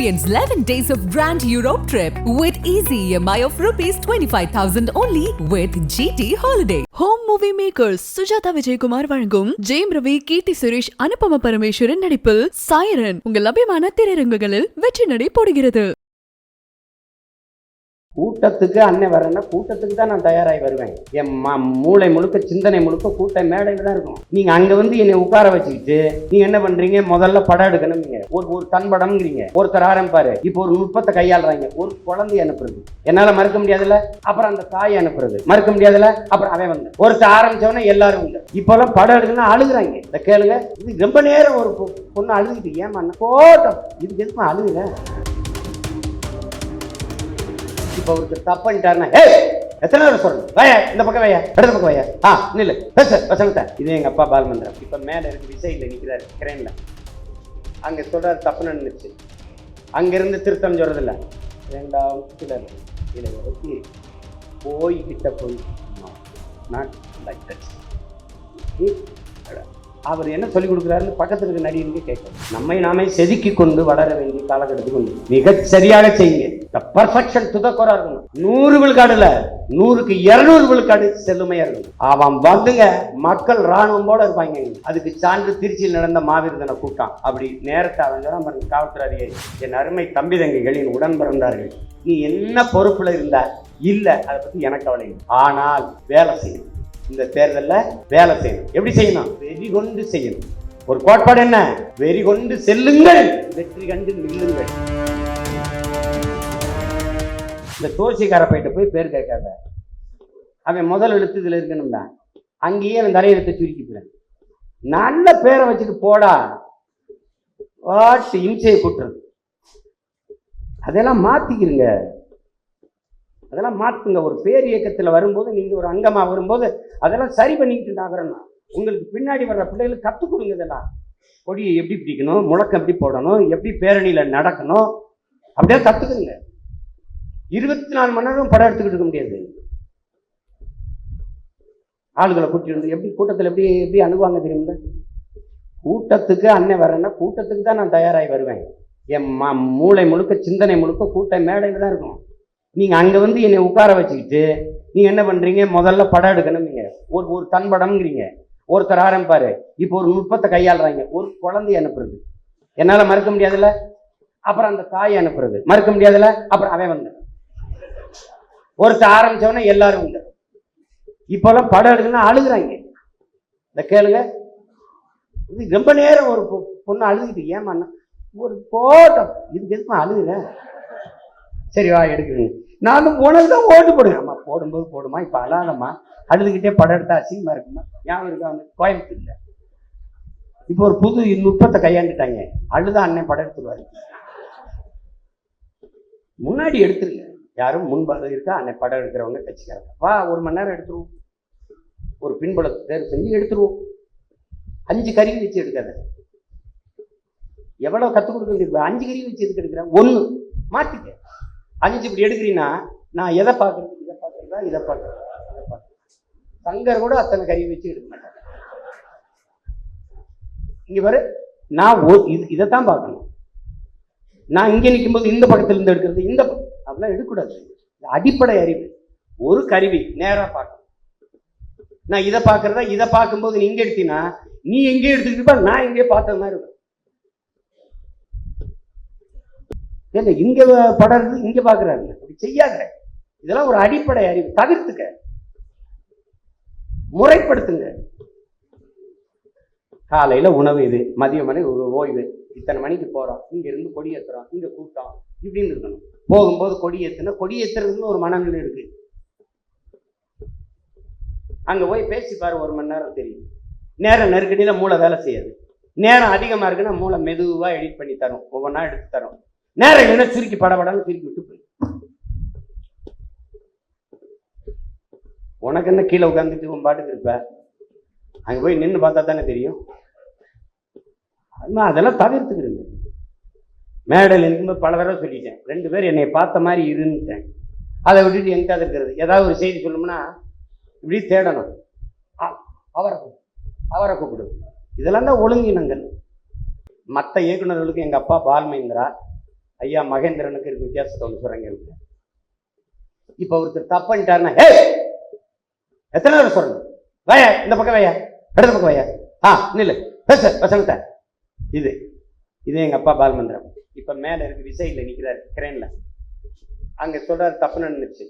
Experience 11 days of Grand Europe trip with easy EMI of rupees 25,000 only with GT Holiday. Home Movie Makers Sujatha Vijayakumar வழங்கும் ஜெயம் ரவி கீர்த்தி சுரேஷ் அனுபம பரமேஸ்வரன் நடிப்பில் சாயரன் உங்கள் லபியமான திரையரங்குகளில் வெற்றி நடை போடுகிறது கூட்டத்துக்கு அண்ணன் வரேன்னா கூட்டத்துக்கு தான் நான் தயாராகி வருவேன். என் மூளை முழுக்க சிந்தனை முழுக்க கூட்டம் மேடையில் தான் இருக்கும். நீங்கள் அங்கே வந்து என்னை உட்கார வச்சுக்கிட்டு நீங்கள் என்ன பண்ணுறீங்க முதல்ல படம் எடுக்கணும்ங்க ஒரு ஒரு தன் படம்ங்கிறீங்க ஒருத்தர் ஆரம்பிப்பார். இப்போ ஒரு நுட்பத்தை கையாளுறாங்க. ஒரு குழந்தைய அனுப்புறது. என்னால் மறுக்க முடியாதுல்ல? அப்புறம் அந்த தாயை அனுப்புறது. மறுக்க முடியாதுல்ல? அப்புறம் அவன் வந்து. ஒருத்தர் ஆரம்பிச்சவொடனே எல்லாரும் இல்லை இப்போல்லாம் படம் எடுக்கணும்னா அழுகுறாங்க. இந்த கேளுங்க. இது ரொம்ப நேரம் ஒரு பொ- பொண்ணு அழுதுகிட்டு ஏமா போட்டோம். இதுக்கு எதுமா அழுகுங்க இப்போ ஒருத்தர் தப்பு ஏ எத்தனை பேர் சொல்லணும் வயா இந்த பக்கம் வயா இடது பக்கம் வயா. ஆ நில்லு. பேச வசனத்தை இது எங்கள் அப்பா பாலமந்திரம். இப்போ மேலே இருக்கு விசையில் நிற்கிறாரு கிரேனில் அங்கே சொல்கிறார் தப்பு நடந்துச்சு. அங்கேருந்து திருத்தம் சொல்கிறதில்ல ரெண்டாவது சிலர் இதை இறக்கி போய் கிட்ட போய் நாட் லைக் தட் அவர் என்ன சொல்லிக் கொடுக்குறாருன்னு பக்கத்தில் இருக்க நடிகனுக்கு கேட்கணும். நம்மை நாமே செதுக்கி கொண்டு வளர வேண்டிய காலகட்டத்துக்கு வந்து மிகச் சரியாக செய்யுங்க. பர்ஃபெக்ஷன் துதக்குறா இருக்கணும் நூறு விழுக்காடுல நூறுக்கு இருநூறு விழுக்காடு செல்லுமையா இருக்கணும். அவன் வந்துங்க மக்கள் ராணுவம் இருப்பாங்க. அதுக்கு சான்று திருச்சியில் நடந்த மாவீரதனை கூட்டம். அப்படி நேரத்தை அவங்க காவல்துறை அதிகாரி என் அருமை தம்பி தங்கைகளின் உடன் பிறந்தார்கள் நீ என்ன பொறுப்புல இருந்தா? இல்ல அதை பத்தி எனக்கு கவலை ஆனால் வேலை செய்யணும். இந்த தேர்தலில் வேலை செய்யணும். எப்படி செய்யணும்? வெறி கொண்டு செய்யணும். ஒரு கோட்பாடு என்ன? வெறி கொண்டு செல்லுங்கள். வெற்றி கண்டு நில்லுங்கள். இந்த தோசிக்கார போயிட்டு போய் பேர் கேட்காத. அவன் முதல் எழுத்து இதில் இருக்கணும்ல அங்கேயே அவன் தலையெழுத்தை சுருக்கிப்பிறேன் நல்ல பேரை வச்சுட்டு போடா. வாட்டு இம்சையை கூட்டுறது. அதெல்லாம் மாத்திக்கிறங்க அதெல்லாம் மாற்றுங்க ஒரு பேர் இயக்கத்தில் வரும்போது நீங்கள் ஒரு அங்கமாக வரும்போது அதெல்லாம் சரி பண்ணிக்கிட்டு நகரணும் உங்களுக்கு பின்னாடி வர்ற பிள்ளைகளுக்கு கற்றுக் கொடுங்க இதெல்லாம். கொடியை எப்படி பிடிக்கணும்? முழக்கம் எப்படி போடணும்? எப்படி பேரணியில் நடக்கணும்? அப்படியே கற்றுக்குங்க இருபத்தி நாலு மணி நேரம் படம் எடுத்துக்கிட்டு இருக்க முடியாது. ஆளுகளை கூட்டிட்டு வந்து எப்படி கூட்டத்தில் எப்படி எப்படி அணுகுவாங்க தெரியுமில்ல? கூட்டத்துக்கு அண்ணன் வரேன்னா கூட்டத்துக்கு தான் நான் தயாராகி வருவேன். என் மூளை முழுக்க சிந்தனை முழுக்க கூட்டம் மேடையில் தான் இருக்கும். நீங்கள் அங்கே வந்து என்னை உட்கார வச்சுக்கிட்டு நீங்கள் என்ன பண்ணுறீங்க முதல்ல படம் எடுக்கணும்ங்க ஒரு ஒரு தன் படம்ங்கிறீங்க. ஒருத்தர் ஆரம்பிப்பாரு. இப்போ ஒரு நுட்பத்தை கையாளுறாங்க. ஒரு குழந்தைய அனுப்புறது. என்னால் மறுக்க முடியாதுல்ல? அப்புறம் அந்த தாயை அனுப்புறது. மறுக்க முடியாதுல்ல? அப்புறம் அவன் வந்து ஒருத்தர் ஆரம்பிச்சவொடனே எல்லாரும் வந்து இப்போல்லாம் படம் எடுக்கணும்னா அழுகுறாங்க. இந்த கேளுங்க. இது ரொம்ப நேரம் ஒரு பொ- பொண்ணு அழுதுகிட்டு ஏமாண்ணா ஒரு போட்டோம் இதுக்கு எதுக்கு அழுகுறேன் சரி வா எடுக்கிறேன். நானும் உனக்கு தான் ஓட்டு போடுவேன். அம்மா போடும்போது போடுமா? இப்போ அழாதம்மா. அழுதுகிட்டே படம் எடுத்தா அசிங்கமாக இருக்குமா? ஞாபகம் இருக்கா வந்து கோயம்புத்தூர்ல இப்போ ஒரு புது நுட்பத்தை கையாண்டுட்டாங்க. அழுதா அண்ணன் படம் எடுத்துருவாரு. முன்னாடி எடுத்துருங்க. யாரும் முன்பு இருக்கா? அன்னை படம் எடுக்கிறவங்க கட்சிக்காரங்க. வா ஒரு மணி நேரம் எடுத்துருவோம். ஒரு பின்புலத்தை தேர்வு செஞ்சு எடுத்துருவோம். அஞ்சு கருவி வச்சு எடுக்காத. எவ்வளவு கற்றுக் கொடுக்க வேண்டியிருக்கு? அஞ்சு கருவி வச்சு எதுக்கு எடுக்கிறேன் ஒன்று மாத்திக்க. அஞ்சு இப்படி எடுக்கிறீன்னா நான் எதை பார்க்குறது? இதை பார்க்குறதா? இதை பார்க்கறதா. இதை பார்க்குறேன் சங்கர் கூட அத்தனை கருவி வச்சு எடுக்க மாட்டாங்க இங்க பாரு நான் இதைத்தான் பார்க்கணும். நான் இங்க நிற்கும்போது இந்த பக்கத்துலேருந்து எடுக்கிறது இந்த பக்கம் அதெல்லாம் எடுக்கக்கூடாது. அடிப்படை அறிவு. ஒரு கருவி நேரா பார்க்கணும். நான் இதை பார்க்குறதா இதை பார்க்கும்போது நீ இங்கே எடுத்தீங்கன்னா நீ எங்கே எடுத்துக்கிட்டு நான் எங்கேயோ பார்த்த மாதிரி இருக்கும். ஏங்க இங்க படறது இங்க பார்க்குறாரு அப்படி செய்யாத இதெல்லாம் ஒரு அடிப்படை அறிவு. தவிர்த்துக்க. முறைப்படுத்துங்க. காலையில உணவு இது மதியம் மணி ஒரு ஓய்வு. இத்தனை மணிக்கு போகிறோம் இங்க இருந்து கொடி ஏத்துறோம். இங்க கூட்டம் இப்படின்னு இருக்கணும். போகும்போது கொடி ஏத்துனா கொடி ஏத்துறதுன்னு ஒரு மனநிலை இருக்கு. அங்க போய் பேசி பாரு ஒரு மணி நேரம் தெரியும். நேரம் நெருக்கடியில மூளை வேலை செய்யாது. நேரம் அதிகமா இருக்குன்னா மூளை மெதுவா எடிட் பண்ணி தரும். ஒவ்வொன்றா எடுத்து தரும். நேரம் இல்லைன்னா சிரிக்கி படபடன்னு திருக்கி விட்டு போய் உனக்கு என்ன கீழே உட்காந்துட்டு உன் பாட்டுக்கு இருப்ப? அங்க போய் நின்று பார்த்தா தானே தெரியும். அதெல்லாம் தவிர்த்து மேடையில் இருக்கும்போது பல தடவை சொல்லிட்டேன். ரெண்டு பேர் என்னை பார்த்த மாதிரி இருந்துட்டேன். அதை விட்டுட்டு எங்கிட்ட இருக்கிறது? ஏதாவது ஒரு செய்தி சொல்லணும்னா இப்படி தேடணும். அவரை அவரை கூப்பிடு. இதெல்லாம் தான் ஒழுங்கினங்கள். மற்ற இயக்குனர்களுக்கு எங்கள் அப்பா பால்மேந்திரா ஐயா மகேந்திரனுக்கு இருக்க வித்தியாசத்தை ஒன்று சொல்கிறேங்க இப்போ ஒருத்தர் தப்பு ஹே! எத்தனை தடவை சொல்லணும்? வயா இந்த பக்கம் வயா இடது பக்கம் வயா. ஆ நில்லு. பேச வசனத்தை இது. இது எங்கள் அப்பா பால்மந்திரம். இப்போ மேலே இருக்கு விசையில் நிற்கிறார் கிரேனில் அங்கே சொல்கிறார் தப்பு நடந்துச்சு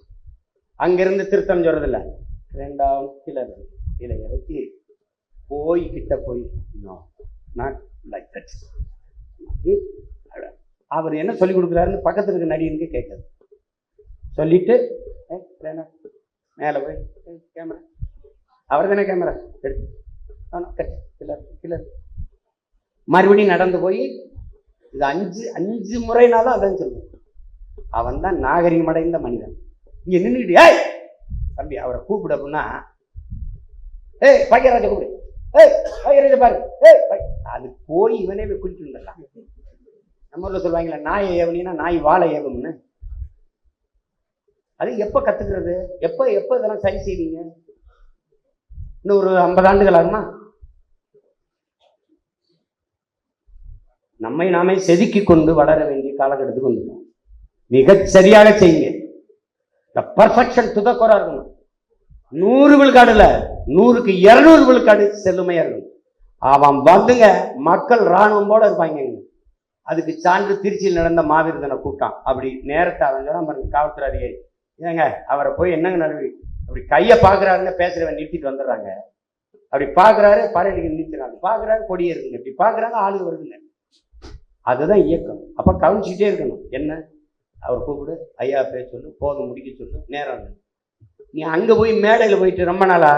அங்கேருந்து திருத்தம் சொல்கிறதில்ல இல்ல ரெண்டாவது கீழே இருக்கு. இறக்கி போய் கிட்ட போய் நாட் லைக் தட் அவர் என்ன சொல்லி கொடுக்குறாருன்னு பக்கத்தில் இருக்க நடிகனுக்கு கேட்காது. சொல்லிட்டு மேலே போய் கேமரா அவர் தானே கேமரா எடுத்து. ஆனால் கிளர் கிளர் மறுபடியும் நடந்து போய் இது அஞ்சு அஞ்சு முறைனாலும் அதான் சொல்லுவேன். அவன் தான் நாகரிகமடைந்த மனிதன். இங்க நின்றுக்கிட்டியாய் ஏய்! தம்பி அவரை கூப்பிடு அப்படின்னா ஏய் பையராஜ கூப்பிடு. ஏய் பையராஜ பாரு. ஏய் பை- அது போய் இவனே போய் குளிச்சு வந்துடலாம். நம்ம ஊரில் சொல்லுவாங்களே நாய் ஏவனின்னா நாய் வாழை ஏவம்னு. அது எப்போ கற்றுக்கிறது எப்போ எப்போ இதெல்லாம் சரி செய்வீங்க? இன்னும் ஒரு ஐம்பது ஆண்டுகள் ஆகுமா? நம்மை நாமே செதுக்கி கொண்டு வளர வேண்டிய காலகட்டத்துக்கு வந்துட்டோம் மிக சரியாக செய்யுங்க. இந்த பர்ஃபெக்ஷன் துதக்குறா இருக்கணும். நூறு விழுக்காடுல நூறுக்கு இருநூறு விழுக்காடு செல்லுமையா இருக்கணும். அவன் வந்துங்க. மக்கள் ராணுவம் போல இருப்பாங்க. அதுக்கு சான்று திருச்சியில் நடந்த மாவீரதன கூட்டம். அப்படி நேரத்தை அவன் சொன்னா பாருங்க காவல்துறை அதிகாரி ஏங்க அவரை போய் என்னங்க நடவடிக்கை? அப்படி கையை பார்க்குறாருன்னு பேசுறவன் நிறுத்திட்டு வந்துடுறாங்க. அப்படி பார்க்குறாரு பறையடிக்க நிறுத்துறாங்க பார்க்குறாரு கொடியே இருக்குங்க இப்படி பார்க்குறாங்க ஆளு வருதுங்க. அதுதான் இயக்கம். அப்போ கவனிச்சுட்டே இருக்கணும். என்ன? அவர் கூப்பிடு ஐயா பேச சொல்லு போதும் முடிக்க சொல்லு நேரம் நீ அங்கே போய் மேடையில் போயிட்டு ரொம்ப நாளா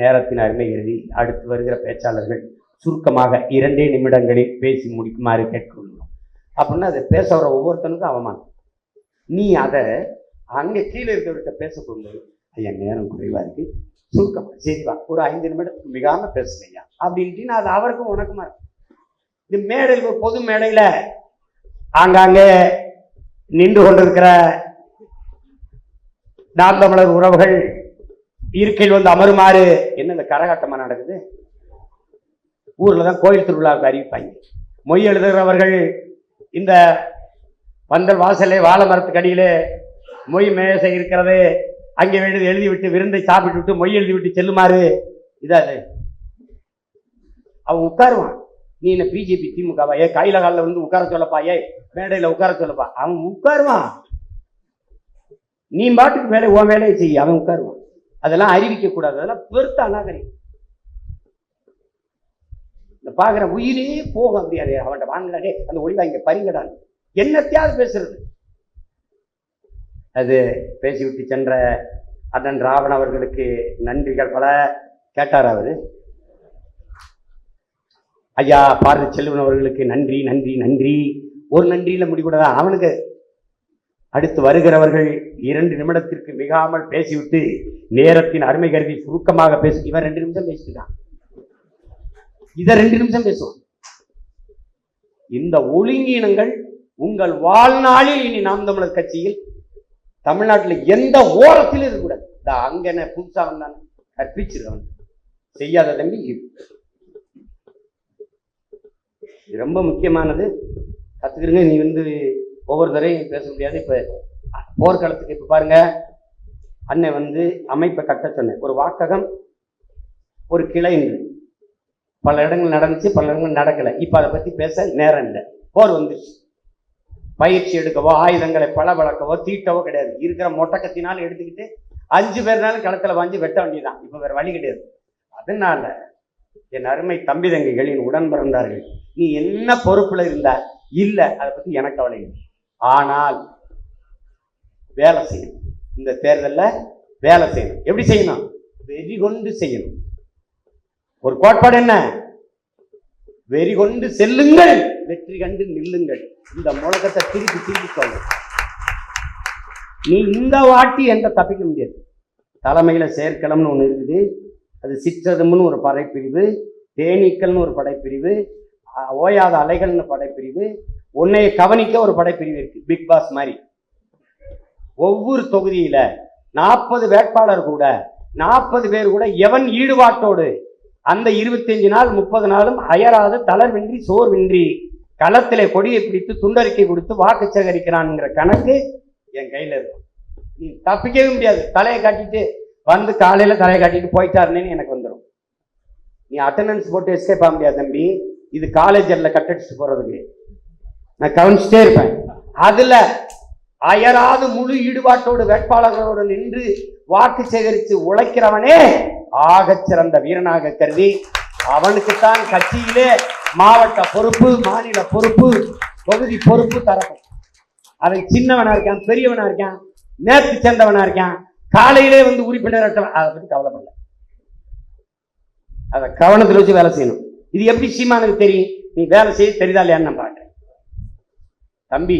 நேரத்தின் அருமை எழுதி அடுத்து வருகிற பேச்சாளர்கள் சுருக்கமாக இரண்டே நிமிடங்களில் பேசி முடிக்குமாறு கேட்கணும் அப்படின்னா அதை பேச வர ஒவ்வொருத்தனுக்கும் அவமானம். நீ அதை அங்கே கீழே இருக்கிறவர்கிட்ட பேச போகும்போது ஐயா நேரம் குறைவாக இருக்குது சுருக்கமாக சரிவா ஒரு ஐந்து நிமிடத்துக்கு மிகாமல் பேசுனையா அப்படின்ட்டு நான் அது அவருக்கும் உனக்குமா இருக்கும் இது மேடையில் ஒரு பொது மேடையில ஆங்காங்கே நின்று கொண்டிருக்கிற நாம் தமிழர் உறவுகள் இருக்கையில் வந்து அமருமாறு என்ன இந்த கரகாட்டமா நடக்குது? ஊர்ல தான் கோயில் திருவிழாவுக்கு அறிவிப்பாங்க. மொய் எழுதுகிறவர்கள் இந்த பந்தல் வாசலே வாழை மரத்துக்கு அடியிலே மொய் மேசை இருக்கிறது. அங்கே வேண்டியது எழுதி விட்டு விருந்தை சாப்பிட்டு விட்டு மொய் எழுதி விட்டு செல்லுமாறு இதாது. அவன் உட்காருவான். நீ என்ன பிஜேபி திமுகவா ஏ கையில காலில் வந்து உட்கார சொல்லப்பா. ஏ மேடையில் உட்கார சொல்லப்பா. அவன் உட்காருவான். நீ பாட்டுக்கு மேலே உன் வேலையை செய்ய அவன் உட்காருவான். அதெல்லாம் அறிவிக்க கூடாது. அதெல்லாம் பெருத்த அநாகரிகம். இந்த பாக்குற உயிரே போகும் முடியாது அவன்கிட்ட வாங்கடே அந்த ஒளிவா இங்க பறிங்கடான் என்னத்தையாவது பேசுறது. அது பேசிவிட்டு சென்ற அண்ணன் ராவன் அவர்களுக்கு நன்றிகள் பல. கேட்டார் அவரு? ஐயா பாரதி செல்வன் அவர்களுக்கு நன்றி நன்றி நன்றி. ஒரு நன்றியில் முடிக்கூடாதா அவனுக்கு அடுத்து வருகிறவர்கள் இரண்டு நிமிடத்திற்கு மிகாமல் பேசிவிட்டு நேரத்தின் அருமை கருதி சுருக்கமாக பேசி இவன் ரெண்டு நிமிஷம் பேசிட்டான். இதை ரெண்டு நிமிஷம் பேசுவான் இந்த ஒழுங்கீனங்கள் உங்கள் வாழ்நாளில் இனி நாம் தமிழர் கட்சியில் தமிழ்நாட்டில் எந்த ஓரத்திலும் இருக்கக்கூடாது. இந்த அங்கன புதுசாக வந்தான்? கற்பிச்சிருக்கவன் செய்யாத தம்பி இது. ரொம்ப முக்கியமானது. கத்துக்கிறீங்க நீ வந்து ஒவ்வொரு தரையும் பேச முடியாது. இப்போ போர்க்களத்துக்கு இப்போ பாருங்க. அண்ணன் வந்து அமைப்பை கட்ட சொன்னேன் ஒரு வாக்ககம் ஒரு கிளை பல இடங்கள் நடந்துச்சு பல இடங்கள் நடக்கலை. இப்போ அதை பற்றி பேச நேரம் இல்லை. போர் வந்துச்சு பயிற்சி எடுக்கவோ ஆயுதங்களை பல வளர்க்கவோ தீட்டவோ கிடையாது. இருக்கிற மொட்டக்கத்தினாலும் எடுத்துக்கிட்டு அஞ்சு பேர்னாலும் களத்தில் வாங்கி வெட்ட வேண்டியதான் இப்போ வேறு வழி கிடையாது. அதனால என் அருமை தம்பி என் உடன் பிறந்தார்கள். நீ என்ன பொறுப்புல இருந்தா? இல்ல அதை பத்தி எனக்கு கவலை இல்லை. ஆனால் வேலை செய்யணும். இந்த தேர்தலில் வேலை செய்யணும். எப்படி செய்யணும்? வெறி கொண்டு செய்யணும். ஒரு கோட்பாடு என்ன? வெறி கொண்டு செல்லுங்கள். வெற்றி கண்டு நில்லுங்கள். இந்த முழக்கத்தை திருப்பி திருப்பி சொல்லு. நீ இந்த வாட்டி என்ற தப்பிக்க முடியாது. தலைமையில சேர்க்கலம்னு ஒன்று இருக்குது. அது சிற்றதும்னு ஒரு படைப்பிரிவு தேனீக்கள்னு ஒரு படைப்பிரிவு ஓயாத அலைகள்னு படைப்பிரிவு உன்னைய கவனிக்க ஒரு படைப்பிரிவு இருக்கு பிக் பாஸ் மாதிரி. ஒவ்வொரு தொகுதியில நாற்பது வேட்பாளர் கூட நாற்பது பேர் கூட எவன் ஈடுபாட்டோடு அந்த இருபத்தஞ்சு நாள் முப்பது நாளும் அயராது தளர்வின்றி சோர்வின்றி களத்திலே கொடியை பிடித்து துண்டறிக்கை கொடுத்து வாக்கு சேகரிக்கிறான்ங்கிற கணக்கு என் கையில் இருக்கும். நீ தப்பிக்கவே முடியாது. தலையை காட்டிட்டு வந்து காலையில தலையை காட்டிட்டு போயிட்டாருன்னு எனக்கு வந்துடும் நீ அட்டண்டன்ஸ் போட்டு எஸ்கேப் ஆக முடியாது தம்பி. இது காலேஜ் எல்லாம் கட்டடிச்சுட்டு போறதுக்கு. நான் கவனிச்சுட்டே இருப்பேன். அதுல அயராது முழு ஈடுபாட்டோடு வேட்பாளர்களோடு நின்று வாக்கு சேகரித்து உழைக்கிறவனே ஆகச் சிறந்த வீரனாக கருதி அவனுக்குத்தான் கட்சியிலே மாவட்ட பொறுப்பு மாநில பொறுப்பு தொகுதி பொறுப்பு தரப்படும். அவன் சின்னவனா இருக்கான் பெரியவனா இருக்கான் நேர்த்து சேர்ந்தவனா இருக்கான். காலையிலே வந்து உறுப்பினர் அதை பத்தி கவலைப்படல. அதை கவனத்தில் வச்சு வேலை செய்யணும். இது எப்படி சீமானுக்கு தெரியும்? நீ வேலை செய்ய தெரியுதா இல்லையான்னு நான் பார்க்கிறேன். தம்பி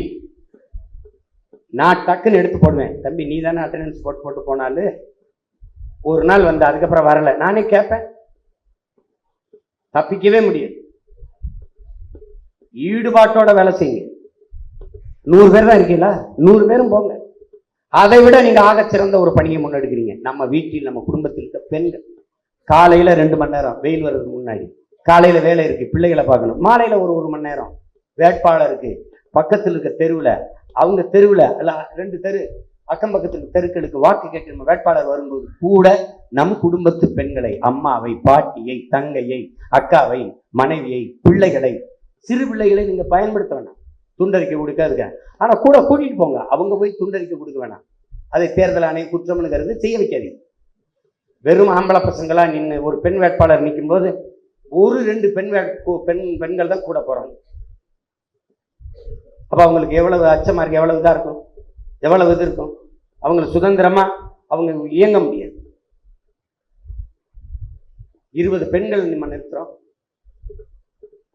நான் டக்குன்னு எடுத்து போடுவேன். தம்பி நீ தானே அட்டண்டன்ஸ் போட்டு போட்டு போனாலு ஒரு நாள் வந்து அதுக்கப்புறம் வரல. நானே கேட்பேன். தப்பிக்கவே முடியாது. ஈடுபாட்டோட வேலை செய்யுங்க. நூறு பேர் தான் இருக்கீங்களா? நூறு பேரும் போங்க. அதை விட நீங்க ஆக சிறந்த ஒரு பணியை முன்னெடுக்கிறீங்க. நம்ம வீட்டில் நம்ம குடும்பத்தில் இருக்க பெண்கள். காலையில ரெண்டு மணி நேரம் வெயில் வர்றதுக்கு முன்னாடி. காலையில வேலை இருக்கு பிள்ளைகளை பார்க்கணும். மாலையில ஒரு ஒரு மணி நேரம். வேட்பாளருக்கு பக்கத்தில் இருக்க தெருவில் அவங்க தெருவில் அல்ல ரெண்டு தெரு அக்கம் பக்கத்துக்கு தெருக்களுக்கு வாக்கு கேட்கிற வேட்பாளர் வரும்போது கூட நம் குடும்பத்து பெண்களை அம்மாவை பாட்டியை தங்கையை அக்காவை மனைவியை பிள்ளைகளை சிறு பிள்ளைகளை நீங்க பயன்படுத்த வேணாம் துண்டறிக்கை கொடுக்காதுங்க. ஆனா கூட கூட்டிட்டு போங்க. அவங்க போய் துண்டறிக்கை கொடுக்க வேணாம். அதை தேர்தல் ஆணையம் குற்றம்னு கருது செய்ய வைக்காதீங்க. வெறும் ஆம்பளை பசங்களாக நின்று ஒரு பெண் வேட்பாளர் நிற்கும் போது ஒரு ரெண்டு பெண் வேட் பெண் பெண்கள் தான் கூட போறாங்க. அப்போ அவங்களுக்கு எவ்வளவு அச்சமாக இருக்கு எவ்வளவு இதாக இருக்கும்? எவ்வளவு இது இருக்கும்? அவங்களுக்கு சுதந்திரமா அவங்க இயங்க முடியாது. இருபது பெண்கள் நம்ம நிறுத்துகிறோம்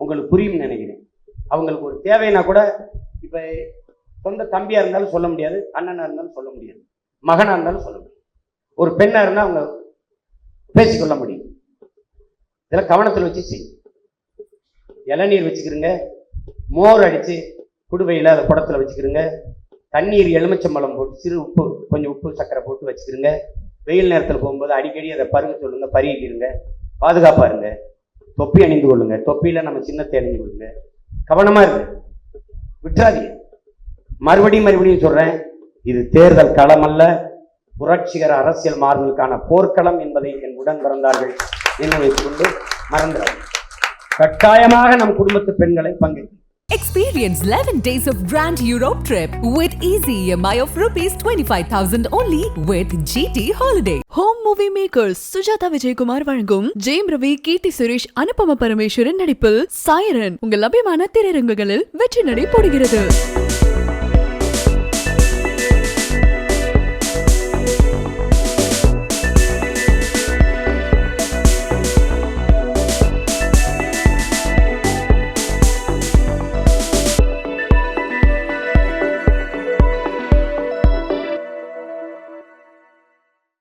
உங்களுக்கு புரியும் நினைக்கிறேன். அவங்களுக்கு ஒரு தேவைன்னா கூட இப்போ சொந்த தம்பியாக இருந்தாலும் சொல்ல முடியாது அண்ணனாக இருந்தாலும் சொல்ல முடியாது மகனா இருந்தாலும் சொல்ல முடியாது. ஒரு பெண்ணாக இருந்தால் அவங்க பேசிக்கொள்ள முடியும். இதெல்லாம் கவனத்தில் வச்சு செய்யும் இளநீர் வச்சுக்கிறங்க மோர் அடித்து குடுவையில் அதை குடத்தில் வச்சுக்கிறங்க தண்ணீர் எலுமிச்சம்பழம் போட்டு சிறு உப்பு கொஞ்சம் உப்பு சக்கரை போட்டு வச்சுக்கிறங்க வெயில் நேரத்தில் போகும்போது அடிக்கடி அதை பருக சொல்லுங்க பருகிக்கிறங்க பாதுகாப்பாக இருங்க. தொப்பி அணிந்து கொள்ளுங்க. தொப்பியில் நம்ம சின்னத்தை அணிந்து கொள்ளுங்க. கவனமா இருக்கு விட்டுறாதீங்க. மறுபடியும் மறுபடியும் சொல்றேன் இது தேர்தல் களம் அல்ல புரட்சிகர அரசியல் மாறுதலுக்கான போர்க்களம் என்பதை என் உடன் பிறந்தார்கள். நினைவு வைத்துக் கொண்டு மறந்துடாது கட்டாயமாக நம் குடும்பத்து பெண்களை பங்கேற்க Experience 11 days of Grand Europe trip with easy EMI of rupees 25,000 only with GT Holiday. Home Movie Makers Sujatha Vijayakumar வழங்கும் ஜெயம் ரவி கீர்த்தி சுரேஷ் அனுபம பரமேஸ்வரன் நடிப்பில் சாயரன் உங்கள் லபியமான திரையரங்குகளில் வெற்றி நடை போடுகிறது